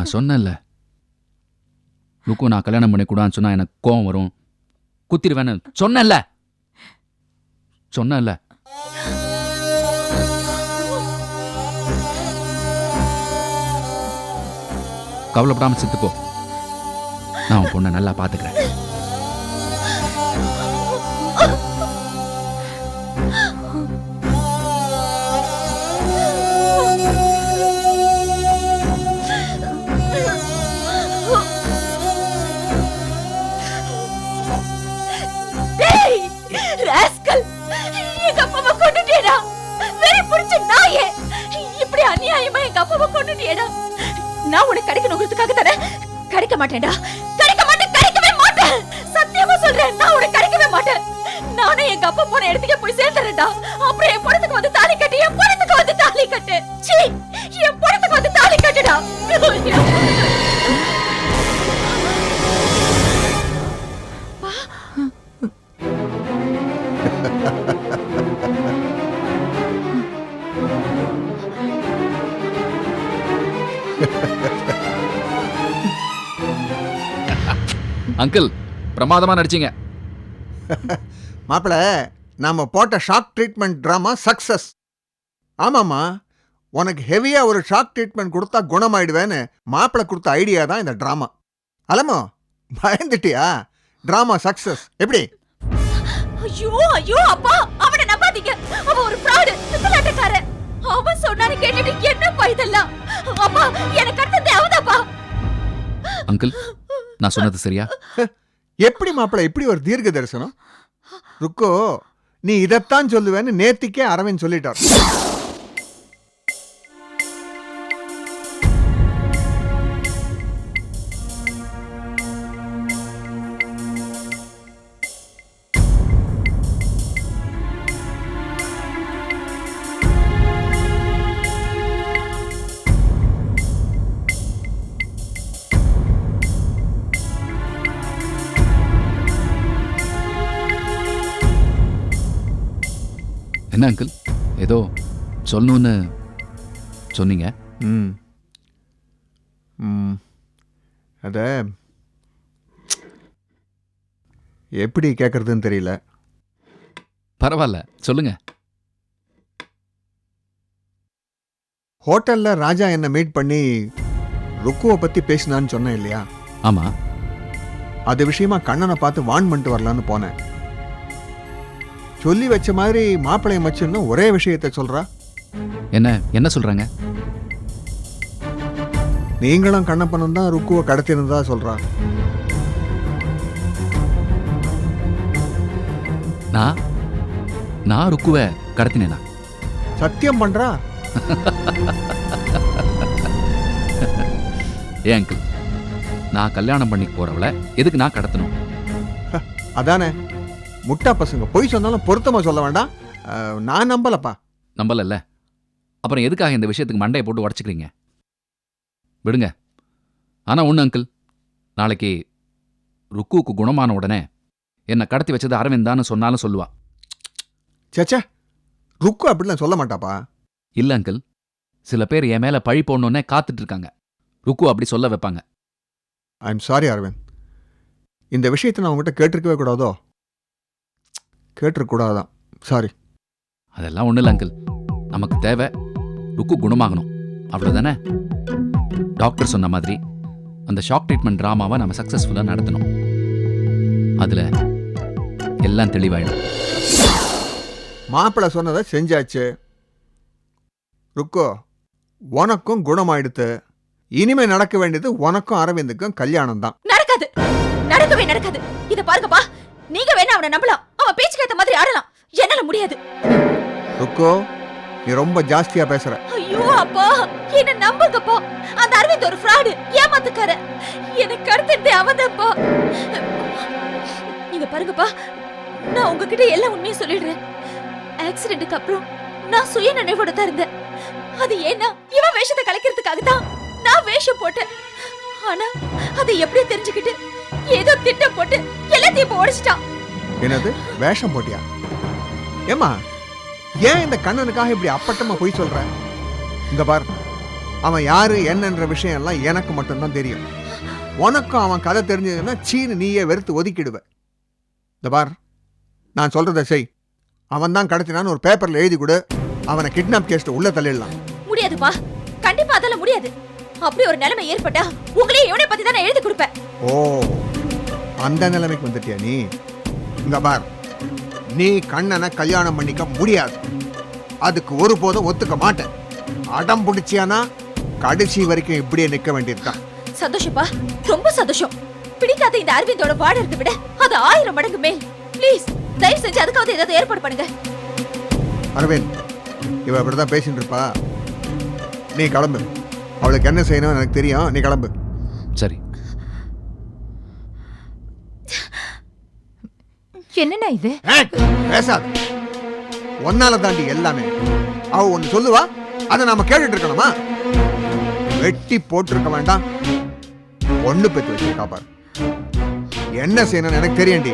நான் சொன்னேன்ல. லுக்கு நான் கல்யாணம் பண்ணி கூடான்னு சொன்னா எனக்கு கோவம் வரும். குத்திடுவேன்னு சொன்னேன்ல. சொன்னேன்ல. கவலைப்படாம செத்துப்போ நான் உன் பொண்ணை நல்லா பார்த்துக்கிறேன். இடம் நான் உனக்கு கிடைக்கணுங்கிறதுக்காக தானே? கிடைக்க மாட்டேன்டா. அங்கிள் பிரமாதமா நடிச்சீங்க. மாப்பிள நாம போட்ட ஷாக் ட்ரீட்மெண்ட் ட்ராமா சக்சஸ் ஆமாம்மா உனக்கு ஹெவியா ஒரு ஷாக் ட்ரீட்மெண்ட் கொடுத்தா குணமாயிடுவேன்னு மாப்பிள கொடுத்த ஐடியா தான் இந்த ட்ராமா அலமோ பயந்துட்டியா? ட்ராமா சக்சஸ் எப்படி? ஐயோ ஐயோ அப்பா அவனை நம்பாதீங்க. அவன் ஒரு ஃப்ராடு பித்தலாட்டக்காரன் அவன் சொன்னாரு கேட்டுட்டு என்னப்பா இதெல்லாம்? அப்பா எனக்கு அடுத்தது அவதாப்பா. அங்கிள் நான் சொன்னது சரியா? எப்படி மாப்பிள இப்படி ஒரு தீர்க்க தரிசனம்? ருக்கோ நீ இதைத்தான் சொல்லுவேன்னு நேத்திக்கே அரவிந்த் சொல்லிட்டார். என்ன அங்கிள்? ஏதோ சொல்லணும்னு சொன்னீங்க. ம். ம். அத எப்படி கேட்கறதுன்னு தெரியல. பரவாயில்ல சொல்லுங்க. ஹோட்டல்ல ராஜா என்னை மீட் பண்ணி ருக்குவை பத்தி பேசினான்னு சொன்னேன் இல்லையா? ஆமா. அது விஷயமா கண்ணனை பார்த்து வான் பண்ணிட்டு வரலான்னு போனேன். சொல்லி வச்ச மாதிரி மாப்பிள்ளைய மச்சுன்னு ஒரே விஷயத்த சொல்றா. என்ன என்ன சொல்றாங்க? நீங்களும் கண்ணப்பனும் தான் ருக்குவை கடத்தினதா சொல்றா. நான் நான் ருக்குவை கடத்தினேனா? சத்தியம் பண்றா? ஏன் அங்கிள் நான் கல்யாணம் பண்ணி போறவள எதுக்கு நான் கடத்தணும்? அதானே? முட்டா பசங்க. பொய் சொன்னாலும் பொருத்தமா சொல்ல வேண்டாம். நான் நம்பலப்பா. நம்பலல்ல. அப்புறம் எதுக்காக இந்த விஷயத்துக்கு மண்டையை போட்டு உடச்சிக்கிறீங்க? விடுங்க. ஆனா ஒண்ணு அங்கிள் நாளைக்கு ருக்குவுக்கு குணமான உடனே என்னை கடத்தி வச்சது அரவிந்தான்னு சொன்னாலும் சொல்லுவா. சேச்சே ருக்கு அப்படிலாம் சொல்ல மாட்டாப்பா. இல்ல அங்கிள் சில பேர் என் மேல பழி போடணுன்னே காத்துட்டு இருக்காங்க ருக்கு அப்படி சொல்ல வைப்பாங்க. I am sorry Aravind. இந்த விஷயத்தை நான் உங்ககிட்ட கேட்டிருக்கவே கூடாதோ? கேட்டிருக்க கூடாதான் சாரி அதெல்லாம் ஒண்ணு இல்ல அங்கிள். நமக்கு தேவை ருக்கு குணமாகணும். அவ்வளவுதானே? டாக்டர் சொன்ன மாதிரி அந்த ஷாக் ட்ரீட்மெண்ட் ட்ராமாவை நம்ம சக்சஸ்ஃபுல்லா நடத்தணும். அதுல எல்லாம் தெளிவாயிடும். மாப்பிள்ளை சொன்னதை செஞ்சாச்சு. ருக்கோ உனக்கும் குணமாயிடுத்து. இனிமே நடக்க வேண்டியது உனக்கும் அரவிந்துக்கும் கல்யாணம் தான் நடக்காது. நடக்கவே நடக்காது. இத பாருங்கப்பா. நீங்க வேணா அவனை நம்பலாம். அவன் பேச்சுக்கு ஏத்த மாதிரி ஆடலாம். என்னால முடியாது. ருக்கோ நீ ரொம்ப ஜாஸ்தியா பேசுற. ஐயோ அப்பா என்ன நம்புங்கப்பா. அந்த அரவிந்த் ஒரு ஃப்ராடு ஏமாத்துக்கார. எனக்கு கடத்திட்டு அவன்தான்ப்பா நீங்க பாருங்கப்பா நான் உங்ககிட்ட எல்லா உண்மையும் சொல்லிடுறேன். ஆக்சிடென்ட்டுக்கு அப்புறம் நான் சுய நினைவோட தான் இருந்தேன். அது ஏன்னா இவன் வேஷத்தை கலைக்கிறதுக்காக தான் நான் வேஷம் போட்டேன். ஆனா அதை எப்படி தெரிஞ்சுக்கிட்டு ஏதோ திட்டம் போட்டு எல்லாத்தையும் இப்ப உடைச்சிட்டான். என்னது? வேஷம் போட்டியா? ஏமா ஏன் இந்த கண்ணனுக்காக இப்படி அப்பட்டமா பொய் சொல்ற? இங்க பார் அவன் யாரு என்னன்ற விஷயம் எல்லாம் எனக்கு மட்டும்தான் தெரியும். உனக்கும் அவன் கதை தெரிஞ்சதுன்னா சீனு நீயே வெறுத்து ஒதுக்கிடுவ. இந்த பார் நான் சொல்றதை செய். அவன் தான் கடத்தினான்னு ஒரு பேப்பர்ல எழுதி கொடு. அவனை கிட்னாப் கேஸ்ல உள்ள தள்ளிடலாம். முடியாதுப்பா. கண்டிப்பா அதெல்லாம் முடியாது. அப்படி ஒரு நிலைமை ஏற்பட்டா உங்களே இவனை பத்தி தான் எழுதி கொடுப்பேன். ஓ அந்த நிலைமைக்கு வந்துட்டியா நீ? இந்த பார். நீ கண்ணனை கல்யாணம் பண்ணிக்க முடியாது. அதுக்கு ஒருபோதும் ஒத்துக்க மாட்டேன். அடம் பிடிச்சியானா கடைசி வரைக்கும் இப்படியே நிக்க வேண்டியிருக்கான் சந்தோஷப்பா. ரொம்ப சந்தோஷம். பிடிக்காத இந்த அரவிந்தோட வாடறதை விட. அது ஆயிரம் மடங்கு மேல். ப்ளீஸ் தயவு செஞ்சு அதுக்காவது ஏதாவது ஏற்பாடு பண்ணுங்க. அரவிந்த் இவ இப்படிதான் பேசிட்டு இருப்பா. நீ கிளம்பு. அவளுக்கு என்ன செய்யணும்னு எனக்கு தெரியும். நீ கிளம்பு சரி என்னண்ணா இது? ஒன்னால தாண்டி எல்லாமே. அவ ஒன்னு சொல்லுவா அதை நாம கேட்டுட்டு இருக்கணுமா? வெட்டி போட்டிருக்க வேண்டாம். ஒண்ணு பெற்று வச்சிருக்கா பாரு. என்ன செய்யணும்னு எனக்கு தெரியும்டி.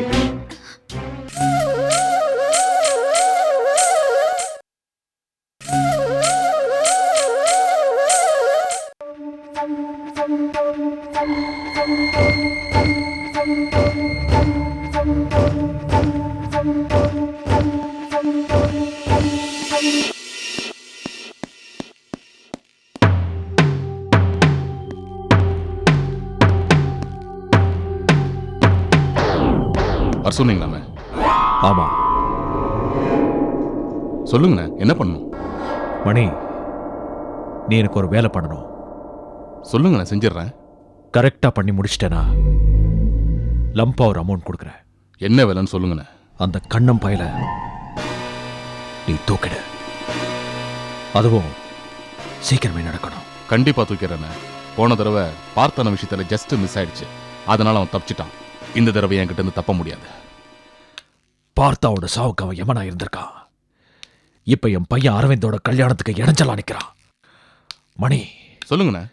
சொன்னீங்களாமே? ஆமா. சொல்லுங்கண்ணே என்ன பண்ணணும்? மணி நீ எனக்கு ஒரு வேலை பண்ணணும். சொல்லுங்கண்ணே செஞ்சிடுறேன். கரெக்டா பண்ணி முடிச்சிட்டேனா? லம்பா ஒரு அமௌண்ட் கொடுக்குறேன். என்ன வேலைன்னு சொல்லுங்கண்ணே. அந்த கண்ணம் பயல நீ தூக்கிடு. அதுவும் சீக்கிரமே நடக்கணும். கண்டிப்பா தூக்கிறேண்ணே போன தடவை பார்த்தன விஷயத்துல ஜஸ்ட் மிஸ் ஆயிடுச்சு. அதனால அவன் தப்பிச்சிட்டான். இந்த தடவை என்கிட்ட இருந்து தப்ப முடியாது. பார்த்தாவோட சாவுக்கு அவன் எமனா இருந்திருக்கான் இப்ப என் பையன் அரவிந்தோட கல்யாணத்துக்கு இடைஞ்சலா நிக்கிறான் மணி சொல்லுங்கண்ணே.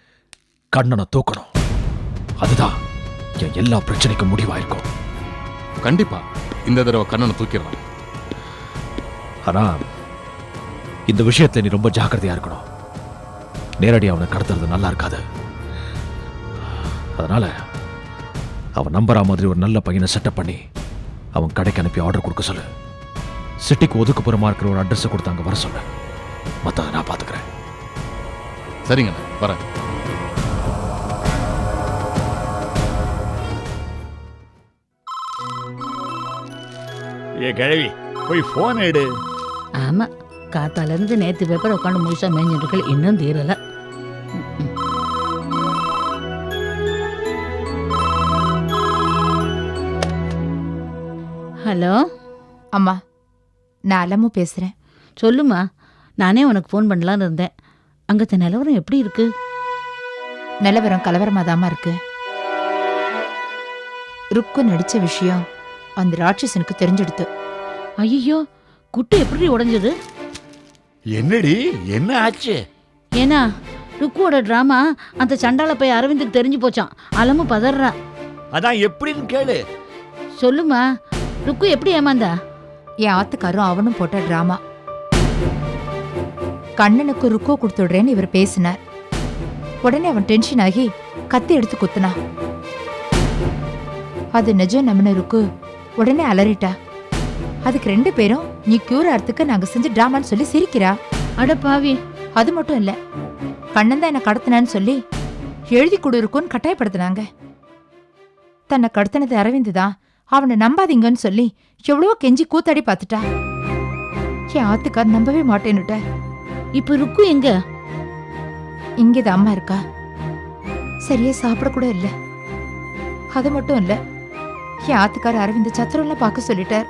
கண்ணனை தூக்கணும். அதுதான் என் எல்லா பிரச்சனைக்கும் முடிவாயிருக்கும். கண்டிப்பா இந்த தடவை கண்ணனை தூக்கிடுறேன் ஆனா இந்த விஷயத்துல நீ ரொம்ப ஜாக்கிரதையா இருக்கணும். நேரடி அவனை கடத்துறது நல்லா இருக்காது. அதனால அவன் நம்புற மாதிரி ஒரு நல்ல பையனை செட்டப் பண்ணி அவன் கடைக்கு அனுப்பி ஆர்டர் கொடுக்க சொல்லு. சிட்டிக்கு ஒதுக்குப்புறமா இருக்கிற ஒரு அட்ரஸ் கொடுத்து அங்க வர சொல்லு. மத்ததை நான் பாத்துக்கிறேன். சரிங்கண்ணே வரேன். ஏ கிழவி போய் ஃபோன் எடு. ஆமா காத்தால இருந்து நேத்து பேப்பர் உட்காந்து முழுசா மேய்ஞ்சிட்டு இருக்கல இன்னும் தீரல. ஹலோ? அம்மா நான் அலமு பேசுறேன். சொல்லுமா நானே உனக்கு ஃபோன் பண்ணலான்னு இருந்தேன். அங்கத்த நிலவரம் எப்படி இருக்கு? நிலவரம் கலவரமாதாம்மா இருக்கு. ருக்கு நடிச்ச விஷயம் அந்த ராட்சசனுக்கு தெரிஞ்சிடுத்து. ஐயோ குட்டு எப்படி உடைஞ்சது? என்னடி என்ன ஆச்சு? ஏன்னா ருக்குவோட டிராமா அந்த சண்டால போய் அரவிந்துக்கு தெரிஞ்சு போச்சான் அலமு பதறா. அதான் எப்படின்னு கேளு. சொல்லுமா ருக்கு எப்படி ஏமாந்தா? என் ஆத்துக்காரும் அவனும் போட்ட டிராமா. கண்ணனுக்கு ருக்கோ கொடுத்துடுறேன்னு இவர் பேசினார். உடனே அவன் டென்ஷன் ஆகி கத்தி எடுத்து குத்துனா. அது நிஜம் நம்பின ருக்கு உடனே அலறிட்டா. அதுக்கு ரெண்டு பேரும் நீ கியூர் ஆறதுக்கு நாங்க செஞ்ச டிராமான்னு சொல்லி சிரிக்கிறா. அட பாவி அது மட்டும் இல்ல. கண்ணன் தான் என்ன கடத்தினான்னு சொல்லி எழுதி கொடு இருக்கும்னு கட்டாயப்படுத்தினாங்க. தன்னை கடத்தினது அரவிந்த் தான் அவனை நம்பாதீங்கன்னு சொல்லி எவ்வளவோ கெஞ்சி கூத்தாடி பார்த்துட்டா. என் ஆத்துக்கார் நம்பவே மாட்டேன்னுட்ட. இப்ப ருக்கு எங்க? இங்கேது அம்மா இருக்கா? சரியா சாப்பிட கூட இல்ல. அது மட்டும் இல்ல என் ஆத்துக்கார் அரவிந்த் சத்திரம்லாம் பார்க்க சொல்லிட்டார்.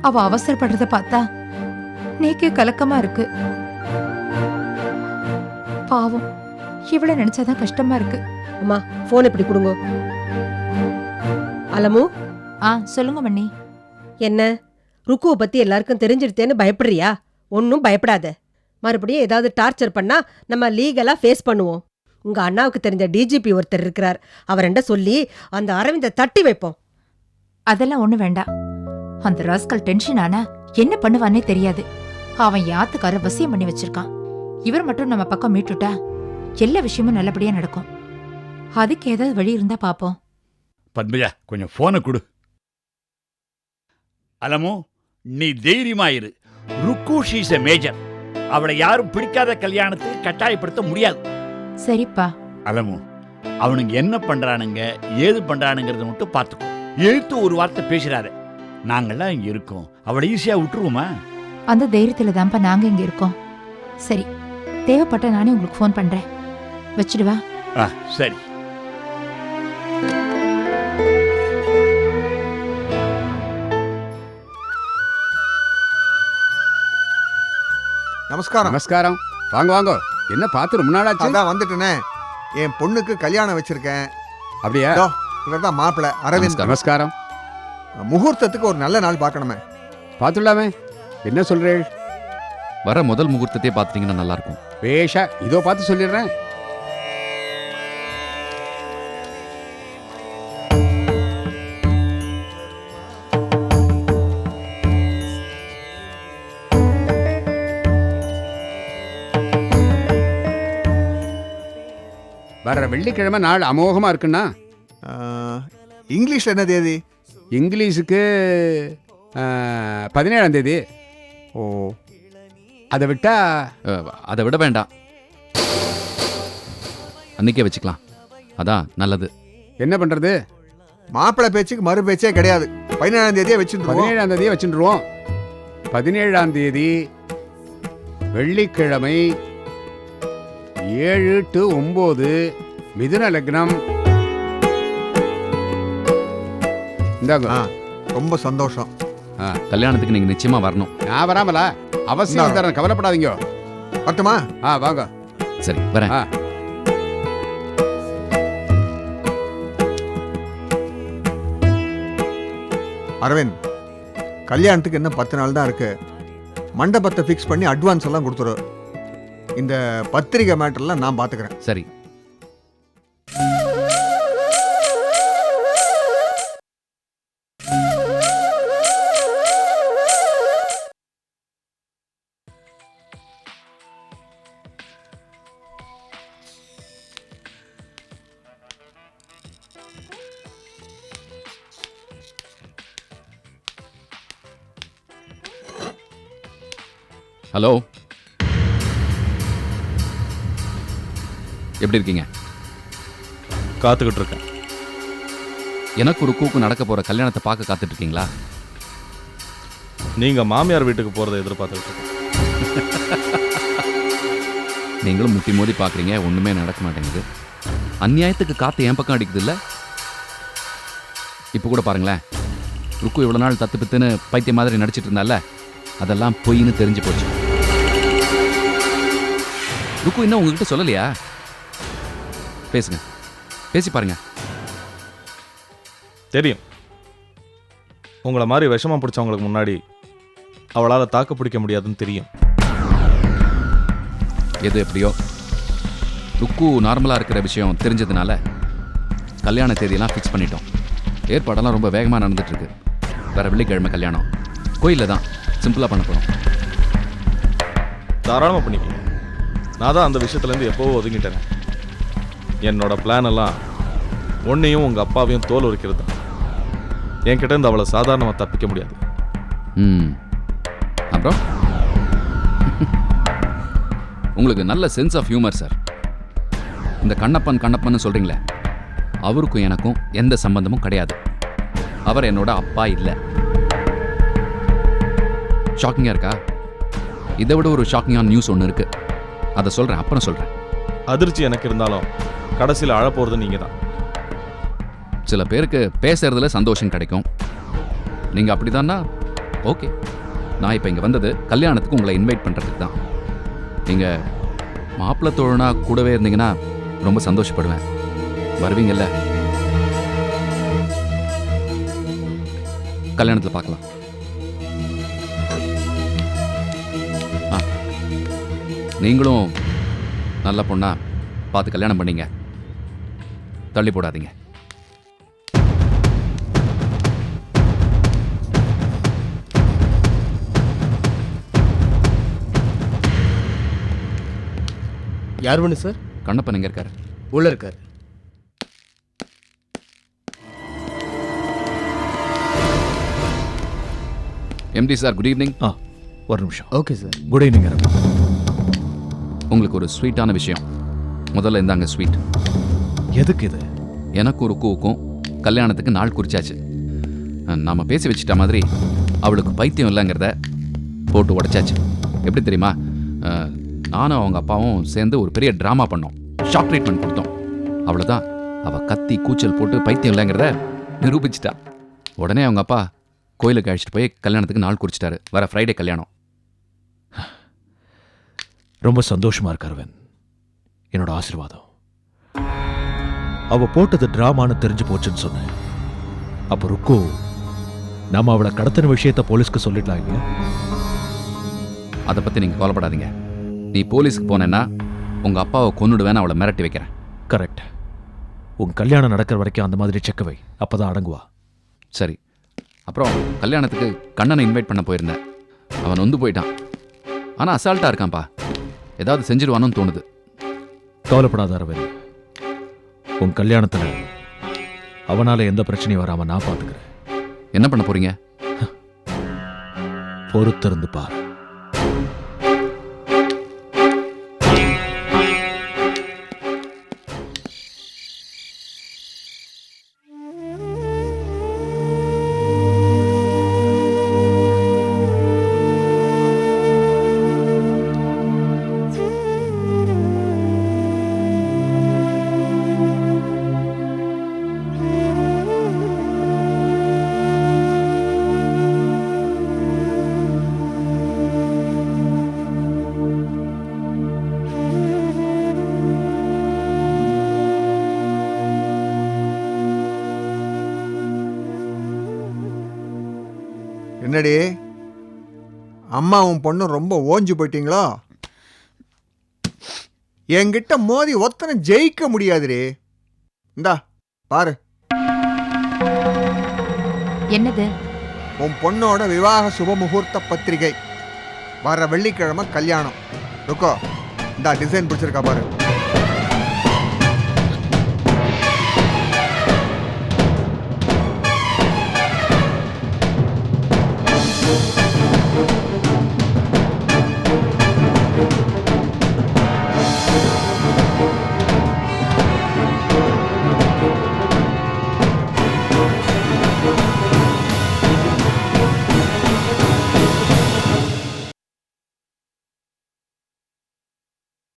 அவ அவசரப்படுறத பார்த்தா நீக்கே கலக்கமா இருக்கு. பாவம் இவ்வளவு நினைச்சாதான் கஷ்டமா இருக்கு. அம்மா ஃபோன் இப்படி கொடுங்க. அலமு? ஆ சொல்லுங்க மண்ணி என்ன? ருக்குவை பத்தி எல்லாருக்கும் தெரிஞ்சிருத்தேன்னு பயப்படுறியா? ஒன்றும் பயப்படாத. மறுபடியும் ஏதாவது டார்ச்சர் பண்ணா நம்ம லீகலா ஃபேஸ் பண்ணுவோம். உங்க அண்ணாவுக்கு தெரிஞ்ச டிஜிபி ஒருத்தர் இருக்கிறார். அவர்கிட்ட சொல்லி அந்த அரவிந்த தட்டி வைப்போம். அதெல்லாம் ஒண்ணு வேண்டாம். அந்த ராஸ்கல் டென்ஷன் ஆனா என்ன பண்ணுவானே தெரியாது. அவன் யாத்துக்கார வசியம் பண்ணி வச்சிருக்கான். இவர் மட்டும் நம்ம பக்கம் மீட்டுட்டா எல்லா விஷயமும் நல்லபடியா நடக்கும். அதுக்கு ஏதாவது வழி இருந்தா பாப்போம். பத்மஜா கொஞ்சம் போனை கொடு. அலமு நீ தைரியமா இரு ருக்கு ஷீஸ் எ மேஜர் அவளை யாரும் பிடிக்காத கல்யாணத்துக்கு கட்டாயப்படுத்த முடியாது. சரிப்பா. அலமு அவனுங்க என்ன பண்றானுங்க ஏது பண்றானுங்கிறத மட்டும் பார்த்துக்கோ. எழுத்து ஒரு வார்த்தை பேசுறாரு. நாங்கெல்லாம் இங்க இருக்கோம். அவளை ஈஸியா விட்டுருவோமா? அந்த தைரியத்துல தான்ப்பா நாங்க இங்க இருக்கோம். சரி தேவைப்பட்ட நானே உங்களுக்கு ஃபோன் பண்றேன். வச்சிடுவா ஆ சரி. நமஸ்காரம். நமஸ்காரம். வாங்க வாங்க. என்ன பார்த்து ரொம்ப நாளாச்சு? அதான் வந்துட்டேனே. என் பொண்ணுக்கு கல்யாணம் வச்சிருக்கேன். அப்படியா? இதோ, இவர்தான் மாப்பிள்ளை அரவிந்த். நமஸ்காரம். முகூர்த்தத்துக்கு ஒரு நல்ல நாள் பார்க்கணுமே. பார்த்துடலாமே. என்ன சொல்றேள்? வர முதல் முகூர்த்தத்தையே பார்த்துட்டீங்கன்னா நல்லா இருக்கும். பேஷா இதோ பார்த்து சொல்லிடுறேன். வர்ற வெள்ளிக்கிழமை நாள் அமோகமா இருக்குன்னா? ஆ, இங்கிலீஷ்ல என்ன தேதி? இங்கிலீஷுக்கு பதினேழாம் தேதி. ஓ. அதை விட்டா? அதை விட வேண்டாம். அன்னைக்கே வச்சுக்கலாம். அதான் நல்லது. என்ன பண்றது? மாப்பிள்ளை பேச்சுக்கு மறு பேச்சே கிடையாது. பதினேழாம் தேதியே வச்சுருவோம் பதினேழாம் தேதியை வச்சுருவோம் பதினேழாம் தேதி வெள்ளிக்கிழமை ஏழு டு ஒம்பது மிதுன லக்னம். இந்தாங்க. ஆ ரொம்ப சந்தோஷம். கல்யாணத்துக்கு நீங்க நிச்சயமா வரணும். நான் வராமலா? அவசியம். தரேன் கவலைப்படாதீங்க. வரட்டுமா? ஆ வாங்க. சரி வரேன். ஆ. அரவிந்த் கல்யாணத்துக்கு இன்னும் பத்து நாள் தான் இருக்கு. மண்டபத்தை ஃபிக்ஸ் பண்ணி அட்வான்ஸ் எல்லாம் கொடுத்துரு. இந்த பத்திரிகை மேட்டர்லாம் நான் பார்த்துக்கிறேன் சரி. ஹலோ. எப்படி இருக்கீங்க? காத்துக்கிட்டு இருக்கேன். எனக்கு ஒரு கூக்கு நடக்க போற கல்யாணத்தை பார்க்க காத்துட்டு இருக்கீங்களா நீங்க மாமியார் வீட்டுக்கு போறதை எதிர்பார்த்துக்கிட்டு இருக்கேன். நீங்களும் முட்டி மோதி பார்க்குறீங்க ஒன்றுமே நடக்க மாட்டேங்குது. அநியாயத்துக்கு காற்று என் பக்கம் அடிக்குது இல்லை இப்போ கூட பாருங்களேன் ருக்கு இவ்வளோ நாள் தத்து பித்துன்னு பைத்தியம் மாதிரி நடிச்சிட்டு இருந்தால அதெல்லாம் பொய்ன்னு தெரிஞ்சு போச்சு. ருக்கு இன்னும் உங்ககிட்ட சொல்லலையா? பேசுங்க. பேசி பாருங்க. தெரியும். உங்களை மாதிரி விஷமா பிடிச்சவங்களுக்கு முன்னாடி அவளால் தாக்கு பிடிக்க முடியாதுன்னு தெரியும். எது எப்படியோ ருக்கு நார்மலாக இருக்கிற விஷயம் தெரிஞ்சதுனால கல்யாண தேதியெல்லாம் ஃபிக்ஸ் பண்ணிட்டோம். ஏற்பாடெல்லாம் ரொம்ப வேகமாக நடந்துட்டு இருக்கு வேற வெள்ளிக்கிழமை கல்யாணம். கோயிலில் தான் சிம்பிளாக பண்ண போகிறோம் தாராளமாக பண்ணிக்கங்க. நான் தான் அந்த விஷயத்துலேருந்து எப்போவோ ஒதுங்கிட்டேன். என்னோட பிளான் எல்லாம் உன்னையும் உங்கள் அப்பாவையும் தோல் உரிக்கிறது தான். என்கிட்ட இருந்து அவளை சாதாரணமாக தப்பிக்க முடியாது. ம். அப்புறம்? உங்களுக்கு நல்ல சென்ஸ் ஆஃப் ஹியூமர் சார் இந்த கண்ணப்பன் கண்ணப்பன்னு சொல்கிறீங்களே அவருக்கும் எனக்கும் எந்த சம்பந்தமும் கிடையாது. அவர் என்னோட அப்பா இல்லை. ஷாக்கிங்காக இருக்கா? இதை விட ஒரு ஷாக்கிங்கான நியூஸ் ஒன்று இருக்குது அதை சொல்கிறேன் அப்புறம் சொல்கிறேன் அதிர்ச்சி எனக்கு இருந்தாலும் கடைசியில் அழப்போகிறது நீங்கள் தான் சில பேருக்கு பேசுறதுல சந்தோஷம் கிடைக்கும். நீங்கள் அப்படிதான்னா ஓகே. நான் இப்போ இங்கே வந்தது கல்யாணத்துக்கு உங்களை இன்வைட் பண்ணுறதுக்கு தான். நீங்கள் மாப்பிள்ளை தோழனா கூடவே இருந்தீங்கன்னா ரொம்ப சந்தோஷப்படுவேன். வருவீங்கல்ல? கல்யாணத்தில் பார்க்கலாம். ஆ. நீங்களும் நல்ல பொண்ணா பார்த்து கல்யாணம் பண்ணிங்க. தள்ளி போடாதீங்க. யார் வேணும் சார்? கண்ணப்பன் எங்க இருக்காரு? உள்ள இருக்காரு. எம்டி சார் குட் ஈவினிங் ஆ ஒரு நிமிஷம். ஓகே சார் குட் ஈவினிங் உங்களுக்கு ஒரு ஸ்வீட்டான விஷயம். முதல்ல இந்தாங்க ஸ்வீட் எதுக்கு இது எனக்கும் ருக்குவுக்கும் கல்யாணத்துக்கு நாள் குறிச்சாச்சு. நாம பேசி வச்சிட்ட மாதிரி அவளுக்கு பைத்தியம் இல்லைங்கிறத போட்டு உடைச்சாச்சு. எப்படி தெரியுமா? அஹ், நானும் அவங்க அப்பாவும் சேர்ந்து ஒரு பெரிய ட்ராமா பண்ணோம். ஷாக் ட்ரீட்மெண்ட் கொடுத்தோம். அவ்வளோதான் அவள் கத்தி கூச்சல் போட்டு பைத்தியம் இல்லைங்கிறத நிரூபிச்சிட்டா. உடனே அவங்க அப்பா கோயிலுக்கு அழைச்சிட்டு போய் கல்யாணத்துக்கு நாள் குறிச்சிட்டாரு. வர ஃப்ரைடே கல்யாணம். ரொம்ப சந்தோஷமா இருக்கு அரவிந்த். என்னோட ஆசீர்வாதம். அவ போட்டது டிராமான்னு தெரிஞ்சு போச்சுன்னு சொன்னேன். அப்ப ருக்கு நாம அவளை கடத்தின விஷயத்த போலீஸ்க்கு சொல்லிடலாம் இல்லையா? அதை பற்றி நீங்கள் கவலைப்படாதீங்க. நீ போலீஸ்க்கு போனேன்னா உங்கள் அப்பாவை கொன்னுடுவேன்னு அவளை மிரட்டி வைக்கிறேன். கரெக்ட் உன் கல்யாணம் நடக்கிற வரைக்கும் அந்த மாதிரி செக்க வை. அப்பதான் அடங்குவா. சரி. அப்புறம் கல்யாணத்துக்கு கண்ணனை இன்வைட் பண்ண போயிருந்தேன். அவன் நொந்து போயிட்டான். ஆனால் அசால்ட்டாக இருக்கான்ப்பா. ஏதாவது செஞ்சிருவானோன்னு தோணுது. கவலைப்படாத அரவிந்த். உன் கல்யாணத்துல அவனால எந்த பிரச்சனையும் வராம நான் பாத்துக்கிறேன். என்ன பண்ண போறீங்க? பொறுத்திருந்து பார். என்னடி? அம்மாவும் பொண்ணும் ரொம்ப ஓஞ்சு போயிட்டீங்களோ? என்கிட்ட மோதி ஒத்தனை ஜெயிக்க முடியாதுடி. இந்தா பாரு. என்னது? உன் பொண்ணோட விவாக சுப முகூர்த்த பத்திரிகை. வர வெள்ளிக்கிழமை கல்யாணம். ருக்கோ இந்தா டிசைன் பிடிச்சிருக்கா பாரு.